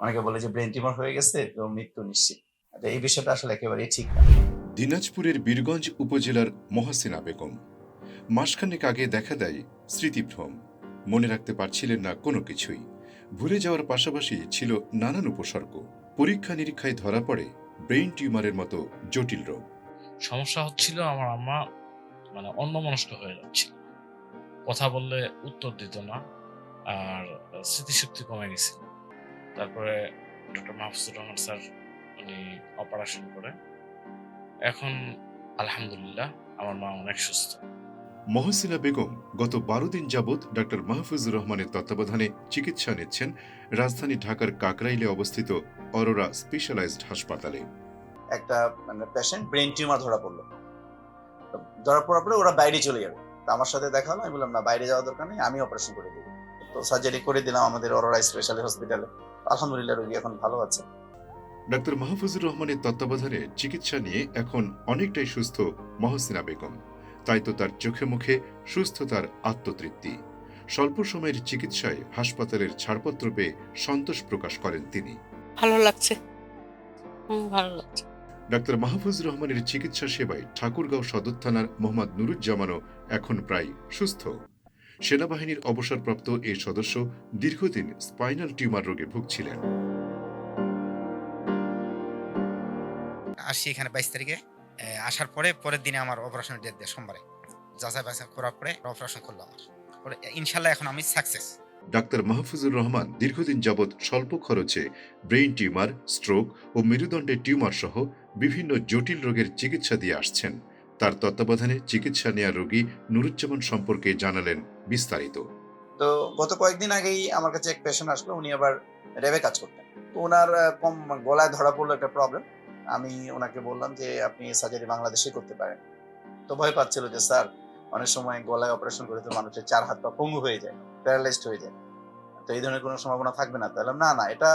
অনেকে বলে যে ব্রেন টিউমার হয়ে গেছে তো মৃত্যু নিশ্চিত। এই বিষয়টা আসলে একেবারেই ঠিক না। দিনাজপুরের বীরগঞ্জ উপজেলার মহাসিনা বেগম। মাসখানেক আগে দেখা দেয় স্মৃতিভ্রম মনে রাখতে পারছিলেন না কোনো কিছুই। ভুলে যাওয়ার পাশাপাশি ছিল নানান উপসর্গ। পরীক্ষা নিরীক্ষায় ধরা পড়ে ব্রেইন টিউমারের মতো জটিল রোগ। সমস্যা হচ্ছিল আমার আম্মা মানে অন্যমনস্ক হয়ে যাচ্ছিল। কথা বললে উত্তর দিত না আর স্মৃতিশক্তি কমে গেছিল। তারপরে ডক্টর মাহফুজুর রহমান স্যার উনি অপারেশন করে। এখন আলহামদুলিল্লাহ আমার মা অনেক সুস্থ। মহসিনা বেগম গত বারো দিন যাবৎ ডাক্তার মাহফুজুর রহমানের তত্ত্বাবধানে চিকিৎসা নিচ্ছেন রাজধানী ঢাকার কাকরাইলে অবস্থিত অরোরা স্পেশালাইজড হাসপাতালে। একটা মানে পেশেন্ট ব্রেন টিউমার ধরা পড়ল। ধরা পড়ার পরে ওরা বাইরে চলে যাবে। তো আমার সাথে দেখা হলো আমি বললাম না বাইরে যাওয়ার দরকার নেই আমি অপারেশন করে দেবো। তো সার্জারি করে দিলাম আমাদের অরোরা স্পেশালি হসপিটালে আলহামদুলিল্লাহ রোগী এখন ভালো আছে। ডাক্তার মাহফুজুর রহমানের তত্ত্বাবধানে চিকিৎসা নিয়ে এখন অনেকটাই সুস্থ মহসিনা বেগম। তাই তো তার চোখে মুখে সুস্থতার আত্মতৃপ্তি। স্বল্প সময়ের চিকিৎসায় হাসপাতালের ছাড়পত্র পেয়ে সন্তোষ প্রকাশ করেন তিনি। ভালো লাগছে। হুম ভালো লাগছে। ডাক্তার মাহফুজুর রহমানের চিকিৎসা সেবায় ঠাকুরগাঁও সদর থানার মোহাম্মদ নুরুজ্জামানও এখন প্রায় সুস্থ। সেনাবাহিনীর অবসরপ্রাপ্ত এই সদস্য দীর্ঘদিন স্পাইনাল টিউমার রোগে ভুগছিলেন। আসি এখানে বাইশ তারিখে। আসার পরে পরের দিনে আমার অপারেশন ডেট দেয় সোমবারে। যাচাই বাছাই করার পরে অপারেশন করল আমার। ইনশাল্লাহ এখন আমি সাকসেস ডাক্তার মাহফুজুর রহমান দীর্ঘদিন যাবৎ স্বল্প খরচে ব্রেইন টিউমার স্ট্রোক ও মেরুদণ্ডের টিউমার সহ বিভিন্ন জটিল রোগের চিকিৎসা দিয়ে আসছেন। তার তত্ত্বাবধানে চিকিৎসা নেওয়া রোগী নুরুজ্জামান সম্পর্কে জানালেন বিস্তারিত। তো গত কয়েকদিন আগেই আমার কাছে এক পেশেন্ট আসলো, উনি আবার র্যাবে কাজ করতেন। তো ওনার কম গলায় ধরা পড়ল একটা প্রবলেম আমি ওনাকে বললাম যে, আপনি সার্জারি বাংলাদেশে করতে পারেন। তো ভয় পাচ্ছিল যে, স্যার, অনেক সময় গলায় অপারেশন করে তো মানুষের চার হাত পা পঙ্গু হয়ে যায় প্যারালাইজড হয়ে যায়। তো এই ধরনের কোনো সম্ভাবনা থাকবে না। তাহলে না না, এটা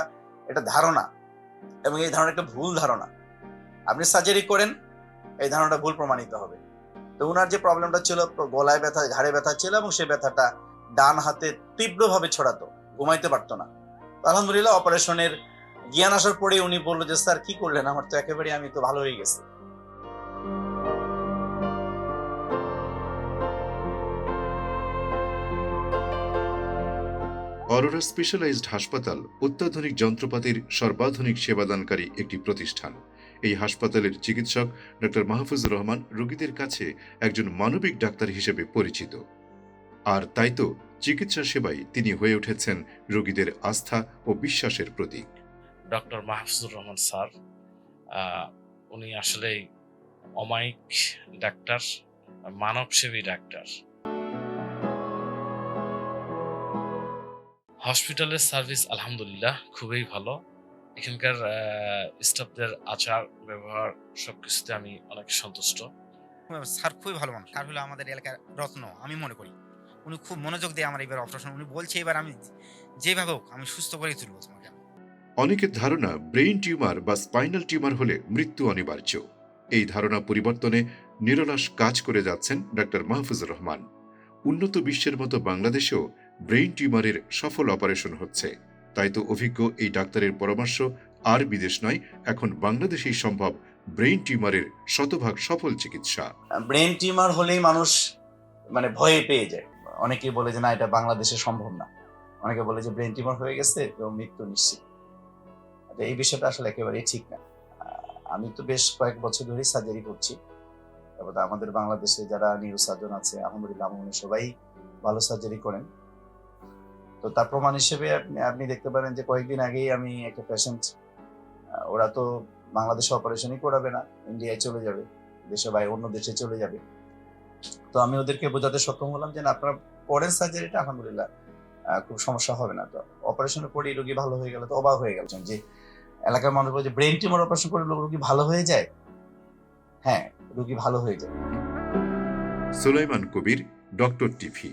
এটা ধারণা এবং এই ধারণা একটা ভুল ধারণা। আপনি সার্জারি করেন এই ধারণাটা ভুল প্রমাণিত হবে। তো ওনার যে প্রবলেমটা ছিল, গলায় ব্যথা, ঘাড়ে ব্যথা ছিল এবং সেই ব্যথাটা ডান হাতে তীব্রভাবে ছড়াতো, ঘুমাইতে পারতো না। আলহামদুলিল্লাহ অপারেশনের জ্ঞান আসার পরে উনি বলল যে, স্যার, কি করলেন? আমার তো একেবারে আমি তো ভালো হয়ে গেছি। অরোরা স্পেশালাইজড হাসপাতাল অত্যাধুনিক যন্ত্রপাতির সর্বাধুনিক সেবাদানকারী একটি প্রতিষ্ঠান। এই হাসপাতালের চিকিৎসক ডক্টর মাহফুজুর রহমান রোগীদের কাছে একজন মানবিক ডাক্তার হিসেবে পরিচিত। আর তাই তো চিকিৎসা সেবায় তিনি হয়ে উঠেছেন রোগীদের আস্থা ও বিশ্বাসের প্রতীক। ডক্টর মাহফুজুর রহমান স্যার উনি আসলে অমায়িক ডাক্তার মানবসেবী ডাক্তার। হসপিটালের সার্ভিস আলহামদুলিল্লাহ খুবই ভালো। এখানকার স্টাফদের আচার ব্যবহার সবকিছুতে আমি অনেক সন্তুষ্ট। স্যার খুবই ভালো মানুষ। স্যার হলো আমাদের এলাকার রত্ন আমি মনে করি। উনি খুব মনোযোগ দিয়ে আমার এবার অপারেশন উনি বলছে এবার আমি যেভাবে হোক আমি সুস্থ করে তুলবো তোমাকে। অনেকের ধারণা ব্রেইন টিউমার বা স্পাইনাল টিউমার হলে মৃত্যু অনিবার্য। এই ধারণা পরিবর্তনে নিরলাস কাজ করে যাচ্ছেন ডক্টর মাহফুজুর রহমান। উন্নত বিশ্বের মতো বাংলাদেশেও ব্রেইন টিউমারের সফল অপারেশন হচ্ছে। তাই তো অভিজ্ঞ এই ডাক্তারের পরামর্শ আর বিদেশ নয়, এখন বাংলাদেশেই সম্ভব ব্রেইন টিউমারের শতভাগ সফল চিকিৎসা। ব্রেন টিউমার হলেই মানুষ মানে ভয়ে পেয়ে যায়। অনেকেই বলে যে, না, এটা বাংলাদেশে সম্ভব না। অনেকে বলে যে ব্রেন টিউমার হয়ে গেছে, তো মৃত্যু নিশ্চিত। এই বিষয়টা আসলে একেবারেই ঠিক না। আমি তো বেশ কয়েক বছর ধরেই সার্জারি করছি। তারপরে আমাদের বাংলাদেশে যারা নিউরো সার্জন আছে, আলহামদুলিল্লাহ উনি সবাই ভালো সার্জারি করেন। তো তার প্রমাণ হিসেবে আপনি দেখতে পারেন যে কয়েকদিন আগেই আমি একটা পেশেন্ট ওরা তো বাংলাদেশে অপারেশনই করাবে না ইন্ডিয়ায় চলে যাবে, দেশে বাইরে অন্য দেশে চলে যাবে। তো আমি ওদেরকে বোঝাতে সক্ষম হলাম যে আপনারা করেন সার্জারিটা আলহামদুলিল্লাহ খুব সমস্যা হবে না। তো অপারেশনের পরে রোগী ভালো হয়ে গেল তো অবাক হয়ে গেল যে এলাকার মানুষ বলে যে ব্রেন টিউমার অপারেশন করে রোগী ভালো হয়ে যায়? হ্যাঁ রোগী ভালো হয়ে যায়। Sulaiman Kabir, doctor TV.